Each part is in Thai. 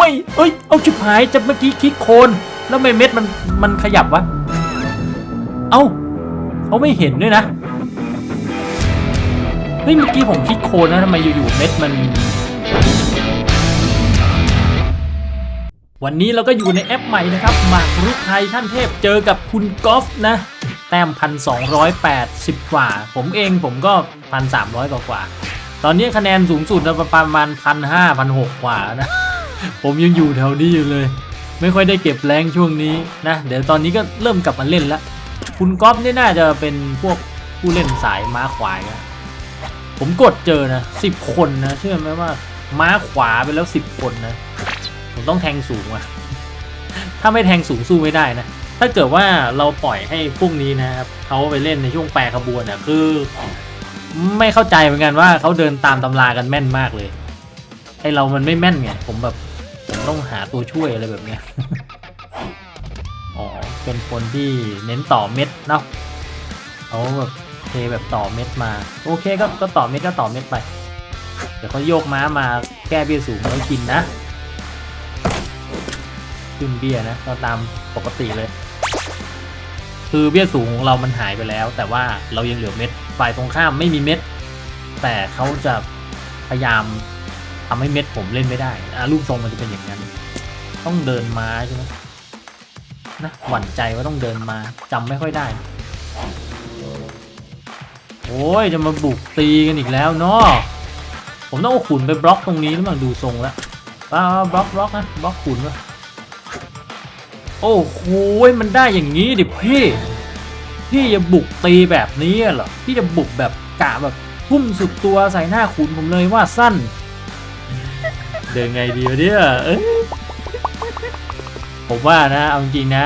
ไม่เอ้ย เอาชิบหายจะเมื่อกี้คลิกโคน แล้วไม่เม็ดมันมันขยับวะ เอ้าเขาไม่เห็นด้วยนะ เฮ้ยเมื่อกี้ผมคลิกโคนนะทำไมอยู่ๆเม็ดมันวันนี้เราก็อยู่ในแอปใหม่นะครับ หมากรุกไทยท่านเทพเจอกับคุณกอล์ฟนะ แต้มพันสองร้อยแปดสิบกว่า ผมเองผมก็พันสามร้อยกว่า ตอนนี้คะแนนสูงสุดประมาณพันห้าพันหกกว่านะ ผมยังอยู่แถวนี้อยู่เลย ไม่ค่อยได้เก็บแรงช่วงนี้นะ เดี๋ยวตอนนี้ก็เริ่มกลับมาเล่นล้วคุณก๊อฟนี่น่าจะเป็นพวกผู้เล่นสายม้าขวายนะผมกดเจอนะสิบคนนะเชื่อไหมว่าม้าขวาไปแล้วสิบคนนะ ผมต้องแทงสูงอะถ้าไม่แทงสูงสู้ไม่ได้นะ ถ้าเกิดว่าเราปล่อยให้พวกนี้นะครับเขาไปเล่นในช่วงแปรขบวนอะคือ ไม่เข้าใจเหมือนกันว่าเขาเดินตามตำรากันแม่นมากเลยไอเรามันไม่แม่นไงผมแบบ ต้องหาตัวช่วยอะไรแบบเนี้ย อ๋อ เป็นคนที่เน้นต่อเม็ดเนาะเขาแบบเทแบบต่อเม็ดมา โอเคก็ก็ต่อเม็ดก็ต่อเม็ดไป เดี๋ยวเขาโยกม้ามาแก้เบี้ยสูงไว้กินนะขึ้นเบี้ยนะเราตามปกติเลย คือเบี้ยสูงของเรามันหายไปแล้ว แต่ว่าเรายังเหลือเม็ดฝ่ายตรงข้ามไม่มีเม็ด แต่เขาจะพยายาม ทำให้เม็ดผมเล่นไม่ได้อะรูปทรงมันจะเป็นอย่างนั้น ต้องเดินมาใช่ไหมนะหวั่นใจว่าต้องเดินมาจำไม่ค่อยได้ โอ้ยจะมาบุกตีกันอีกแล้วเนาะผมต้องเอาขุนไปบล็อกตรงนี้แล้วมั้งดูทรงแล้วป้าบล็อกบล็อกนะบล็อกขุนวะโอ้โหมันได้อย่างนี้ดิพี่พี่จะบุกตีแบบนี้เหรอพี่จะบุกแบบกะแบบทุ่มสุดตัวใส่หน้าขุนผมเลยว่าสั้น เดินไงดีวะเนี่ยเอ้ยผมว่านะ เอาจริงๆนะ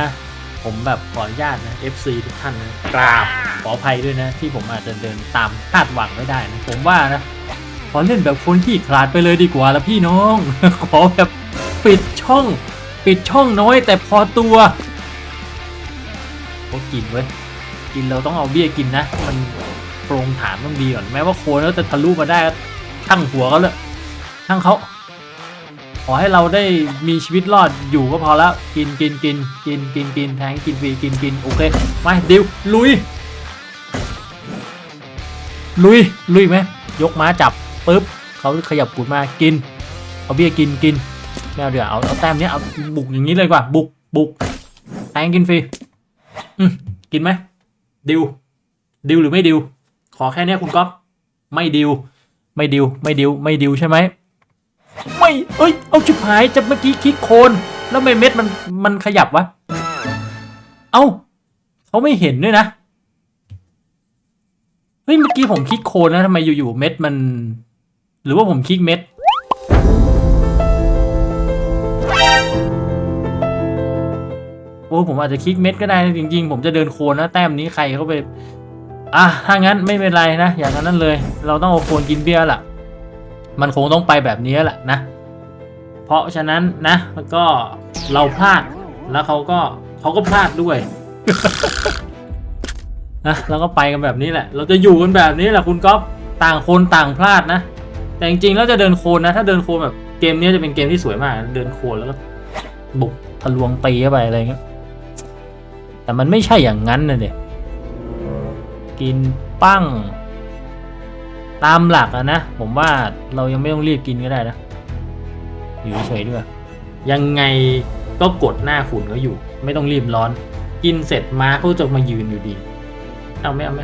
ผมแบบขออนุญาตนะ FC ทุกท่านนะกราบขออภัยด้วยนะ ที่ผมอาจจะเดินตามคาดหวังไม่ได้นะ ผมว่านะ ขอเล่นแบบคนขี้ขลาดไปเลยดีกว่าละพี่น้อง ขอแบบปิดช่อง ปิดช่องน้อยแต่พอตัวก็กินเว้ย กินเราต้องเอาเบี้ยกินนะ มันโปรงฐานต้องดีก่อน แม้ว่าโคนแล้วจะทะลุมาได้ก็ช่างหัวเขาเลยช่างเขา ขอให้เราได้มีชีวิตรอดอยู่ก็พอแล้วกินกินกินกินกินกินแทงกินฟรีกินกินโอเคมาดิวลุย ลุย ลุยไหมยกม้าจับปุ๊บเขาขยับกุดมากิน เอาเบี้ยกินกินไม่เดี๋ยวเอาเอาแต้มเนี้ยเอาบุกอย่างนี้เลยกว่า บุกบุกแทงกินฟรีอืมกินไหมดิวดิวหรือไม่ดิวขอแค่เนี้ยคุณก๊อฟไม่ดิวไม่ดิวไม่ดิวไม่ดิวใช่ไหม ไม่เอ้ย เอาชิบหายจะเมื่อกี้คลิกโคน แล้วไม่เม็ดมันมันขยับวะ เอ้าเขาไม่เห็นด้วยนะ เฮ้ยเมื่อกี้ผมคลิกโคนนะทำไมอยู่ๆเม็ดมัน หรือว่าผมคลิกเม็ดโอ้ผมอาจจะคลิกเม็ดก็ได้จริง ๆ ผมจะเดินโคนนะแต้มนี้ใครเขาไป อะถ้างั้นไม่เป็นไรนะ อย่างนั้นเลย เราต้องเอาโคนกินเบี้ยแหละ มันคงต้องไปแบบนี้แหละนะ เพราะฉะนั้นนะแล้วก็เราพลาดแล้วเขาก็เขาก็พลาดด้วยนะเราก็ไปกันแบบนี้แหละ เราจะอยู่กันแบบนี้แหละคุณก๊อฟต่างคนต่างพลาดนะ แต่จริงๆแล้วจะเดินโคนนะ ถ้าเดินโคนแบบเกมนี้จะเป็นเกมที่สวยมาก เดินโคนแล้วก็บุกทะลวงตีเข้าไปอะไรเงี้ยแต่มันไม่ใช่อย่างนั้นนะเนี่ยกินปั้ง ตามหลักอะนะ ผมว่าเรายังไม่ต้องรีบกินก็ได้นะ อยู่เฉยๆด้วยยังไงก็กดหน้าขุนเขาอยู่ ไม่ต้องรีบร้อน กินเสร็จม้าเขาจะมายืนอยู่ดี เอาไหมเอาไหม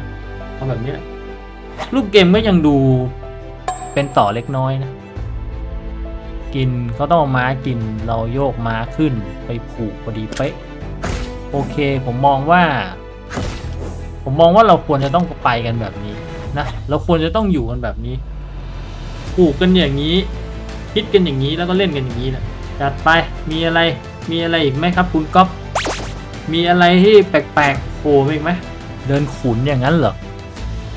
เอาแบบนี้แหละรูปเกมก็ยังดูเป็นต่อเล็กน้อยนะ กินเขาต้องเอาม้ากินเราโยกม้าขึ้นไปผูกพอดีเป๊ะโอเคผมมองว่า ผมมองว่าเราควรจะต้องไปกันแบบนี้ นะเราควรจะต้องอยู่กันแบบนี้ผูกกันอย่างนี้ คิดกันอย่างนี้แล้วก็เล่นกันอย่างนี้นะจัดไปมีอะไรมีอะไรอีกไหมครับ คุณก๊อฟมีอะไรที่แปลกๆโผล่มาอีกไหมเดินขุนอย่างนั้นเหรอ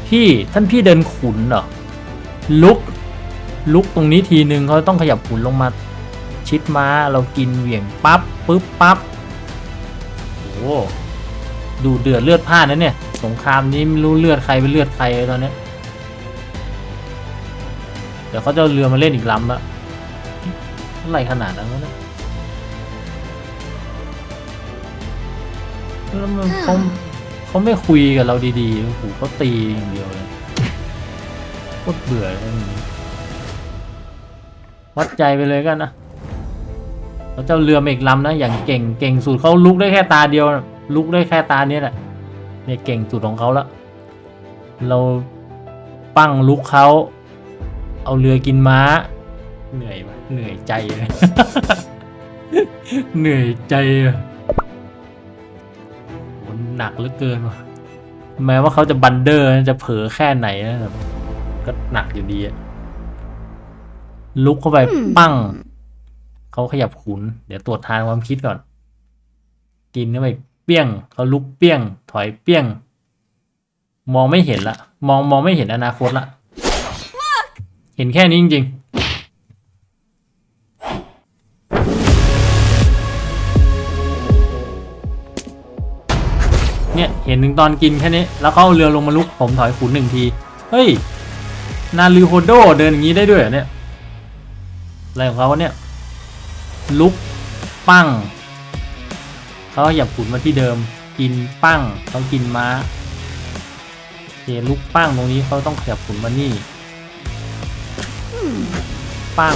พี่ท่านพี่เดินขุนเหรอลุกลุกตรงนี้ทีนึงเขาต้องขยับขุนลงมา ชิดม้าเรากินเหวี่ยงปั๊บปึ๊บปั๊บโอ้ดูเดือดเลือดพล่านนะเนี่ย สงครามนี้ไม่รู้เลือดใครเป็นเลือดใครเลยตอนเนี้ยเดี๋ยวเขาจะเอาเรือมาเล่นอีกลำละอะไรขนาดนั้นวะเนี่ยแล้วมันเขาเขาไม่คุยกับเราดีๆโอ้โหเขาตีอย่างเดียวเลยโคตรเบื่อเลยอย่างนี้วัดใจไปเลยกันนะเขาเจ้าเรือมาอีกลำนะอย่างเก่งเก่งสุดเขาลุกได้แค่ตาเดียวนะลุกได้แค่ตาเนี้ยแหละ เนี่ยเก่งสุดของเขาละเราปั้งลุกเขาเอาเรือกินม้า เหนื่อยปะเหนื่อยใจเลยเหนื่อยใจอะโหหนักเหลือเกินว่ะแม้ว่าเขาจะบันเดอร์นะจะเผลอแค่ไหนนะแต่ก็หนักอยู่ดีอะลุกเข้าไปปั้งเขาขยับขุน เดี๋ยวตรวจทานความคิดก่อน กินเข้าไป เปี้ยงเขาลุกเปี้ยง ถอยเปี้ยง มองไม่เห็นละ มองมองไม่เห็นอนาคตละ เห็นแค่นี้จริง ๆเนี่ย เห็นถึงตอนกินแค่นี้ แล้วเขาเอาเรือลงมาลุก ผมถอยขุนหนึ่งที เฮ้ย นารูโฮโดเดินอย่างนี้ได้ด้วยเหรอเนี่ย อะไรของเขาเนี่ย ลุก ปั้ง เขาหยับขุนมาที่เดิม กินปั้งเขากินม้าเคลุกปั้งตรงนี้เขาต้องขยับขุนมานี่ ปั้ง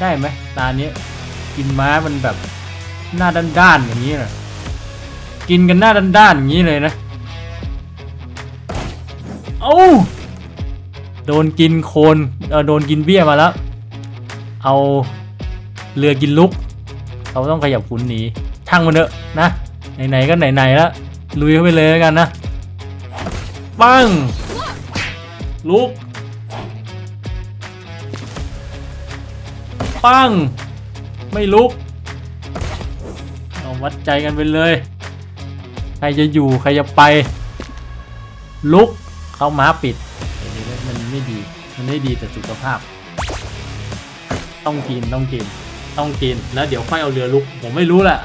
ได้ไหมตาเนี้ยกินม้ามันแบบหน้าด้านๆอย่างนี้นะกินกันหน้าด้านๆอย่างนี้เลยนะเอ้าโดนกินโคนเออโดนกินเบี้ยมาแล้ว เอาเรือกินลุกเขาต้องขยับขุนหนีช่างมันเถอะนะ ไหนๆก็ไหนๆแล้วลุยเข้าไปเลยกันนะ ปัง ลุก ปัง ไม่ลุกเอาวัดใจกันไปเลย ใครจะอยู่ใครจะไป ลุก เข้าม้าปิด มันไม่ดี มันไม่ดีแต่สุขภาพ ต้องกินต้องกิน ต้องกินแล้วเดี๋ยวค่อยเอาเรือลุก ผมไม่รู้แหละ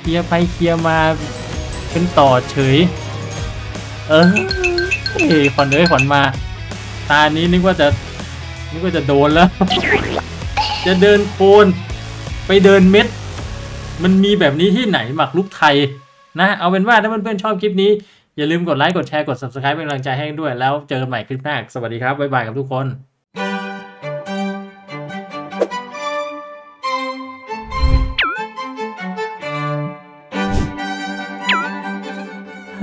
เคลียร์ไปเคลียร์มาเป็นต่อเฉย เออเฮ้ยขวัญเอ้ยขวัญมา ตานี้นึกว่าจะนึกว่าจะโดนแล้ว จะเดินโคนไปเดินเม็ด มันมีแบบนี้ที่ไหนหมักลุกไทยนะ เอาเป็นว่าถ้าเพื่อนๆชอบคลิปนี้ อย่าลืมกดไลค์กดแชร์กด subscribe เป็นกำลังใจให้ด้วยแล้วเจอกันใหม่คลิปหน้า สวัสดีครับ บ๊ายบายกับทุกคน